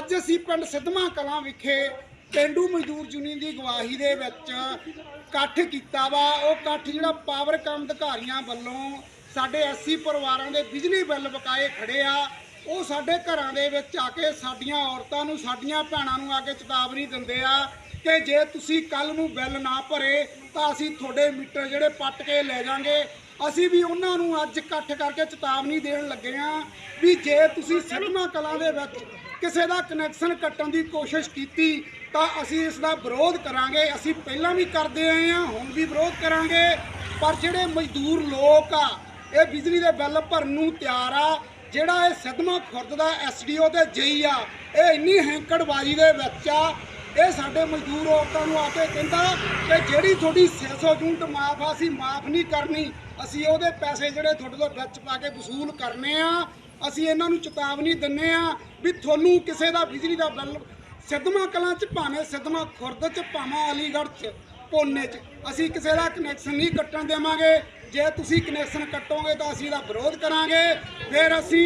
ਅੱਜ ਅਸੀਂ ਪਿੰਡ ਸਿੱਧਵਾਂ ਕਲਾਂ ਵਿਖੇ ਪਿੰਡੂ ਮਜ਼ਦੂਰ ਯੂਨੀਅਨ ਦੀ ਗਵਾਹੀ ਦੇ ਵਿੱਚ ਇਕੱਠ ਕੀਤਾ ਵਾ। ਉਹ ਇਕੱਠ ਜਿਹੜਾ ਪਾਵਰ ਕੰਮ ਅਧਿਕਾਰੀਆਂ ਵੱਲੋਂ ਸਾਡੇ 80 ਪਰਿਵਾਰਾਂ ਦੇ ਬਿਜਲੀ ਬਿੱਲ ਬਕਾਏ ਖੜੇ ਆ। ਉਹ ਸਾਡੇ ਘਰਾਂ ਦੇ ਵਿੱਚ ਆ ਕੇ ਸਾਡੀਆਂ ਔਰਤਾਂ ਨੂੰ, ਸਾਡੀਆਂ ਭੈਣਾਂ ਨੂੰ ਆ ਕੇ ਚੇਤਾਵਨੀ ਦਿੰਦੇ ਆ ਕਿ ਜੇ ਤੁਸੀਂ ਕੱਲ ਨੂੰ ਬਿੱਲ ਨਾ ਭਰੇ ਤਾਂ ਅਸੀਂ ਤੁਹਾਡੇ ਮੀਟਰ ਜਿਹੜੇ ਪੱਟ ਕੇ ਲੈ ਜਾਾਂਗੇ। ਅਸੀਂ ਵੀ ਉਹਨਾਂ ਨੂੰ ਅੱਜ ਇਕੱਠ ਕਰਕੇ ਚੇਤਾਵਨੀ ਦੇਣ ਲੱਗੇ ਆ ਵੀ ਜੇ ਤੁਸੀਂ ਸਿਨੇਮਾ ਕਲਾਂ ਦੇ ਵਿੱਚ ਕਿਸੇ ਦਾ ਕਨੈਕਸ਼ਨ ਕੱਟਣ ਦੀ ਕੋਸ਼ਿਸ਼ ਕੀਤੀ, ਤਾਂ ਅਸੀਂ ਇਸ ਦਾ ਵਿਰੋਧ ਕਰਾਂਗੇ। ਅਸੀਂ ਪਹਿਲਾਂ ਵੀ ਕਰਦੇ ਆਏ ਹਾਂ, ਹੁਣ ਵੀ ਵਿਰੋਧ ਕਰਾਂਗੇ। ਪਰ ਜਿਹੜੇ ਮਜ਼ਦੂਰ ਲੋਕ ਆ, ਇਹ ਬਿਜਲੀ ਦੇ ਬਿੱਲ ਭਰਨ ਨੂੰ ਤਿਆਰ ਆ। ਜਿਹੜਾ ਇਹ ਸਦਮਾ ਖੁਰਦ ਦਾ ਐਸਡੀਓ ਤੇ ਜਈ ਆ, ਇਹ ਇੰਨੀ ਹੈਂਕੜਬਾਜ਼ੀ ਦੇ ਵਿੱਚ ਆ, ਇਹ ਸਾਡੇ ਮਜ਼ਦੂਰ ਔਰਤਾਂ ਨੂੰ ਆ ਕੇ ਕਹਿੰਦਾ ਕਿ ਜਿਹੜੀ ਤੁਹਾਡੀ 600 ਯੂਨਿਟ ਮਾਫ ਆ, ਅਸੀਂ ਮਾਫ ਨਹੀਂ ਕਰਨੀ। ਅਸੀਂ ਉਹਦੇ ਪੈਸੇ ਜਿਹੜੇ ਤੁਹਾਡੇ ਤੋਂ ਵਿੱਚ ਪਾ ਕੇ ਵਸੂਲ ਕਰਨੇ ਆ, ਅਸੀਂ ਇਹਨਾਂ ਨੂੰ ਚੇਤਾਵਨੀ ਦਿੰਨੇ ਆ ਵੀ ਤੁਹਾਨੂੰ ਕਿਸੇ ਦਾ ਬਿਜਲੀ ਦਾ ਬਿੱਲ ਸਿੱਧਮਾ ਕਲਾਂ ਚ ਭਾਵੇਂ ਸਿੱਧਮਾ ਖੁਰਦ ਚ, ਭਾਵੇਂ ਅਲੀਗੜ੍ਹ ਚ, ਪੋਨੇ ਚ, ਅਸੀਂ ਕਿਸੇ ਦਾ ਕਨੈਕਸ਼ਨ ਨਹੀਂ ਕੱਟਣ ਦੇਵਾਂਗੇ। ਜੇ ਤੁਸੀਂ ਕਨੈਕਸ਼ਨ ਕੱਟੋਗੇ ਤਾਂ ਅਸੀਂ ਇਹਦਾ ਵਿਰੋਧ ਕਰਾਂਗੇ। ਫਿਰ ਅਸੀਂ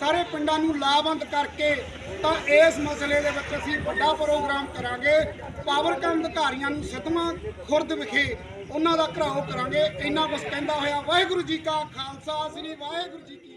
ਸਾਰੇ ਪਿੰਡਾਂ ਨੂੰ ਲਾਭਵੰਦ ਕਰਕੇ ਤਾਂ ਇਸ ਮਸਲੇ ਦੇ ਵਿੱਚ ਅਸੀਂ ਵੱਡਾ ਪ੍ਰੋਗਰਾਮ ਕਰਾਂਗੇ। ਪਾਵਰਕਾਮ ਅਧਿਕਾਰੀਆਂ ਨੂੰ ਸਿੱਧਮਾ ਖੁਰਦ ਵਿਖੇ ਉਹਨਾਂ ਦਾ ਘਰਾਓ ਕਰਾਂਗੇ। ਇੰਨਾ ਕੁਝ ਕਹਿੰਦਾ ਹੋਇਆ, ਵਾਹਿਗੁਰੂ ਜੀ ਕਾ ਖਾਲਸਾ, ਸ੍ਰੀ ਵਾਹਿਗੁਰੂ ਜੀ ਕੀ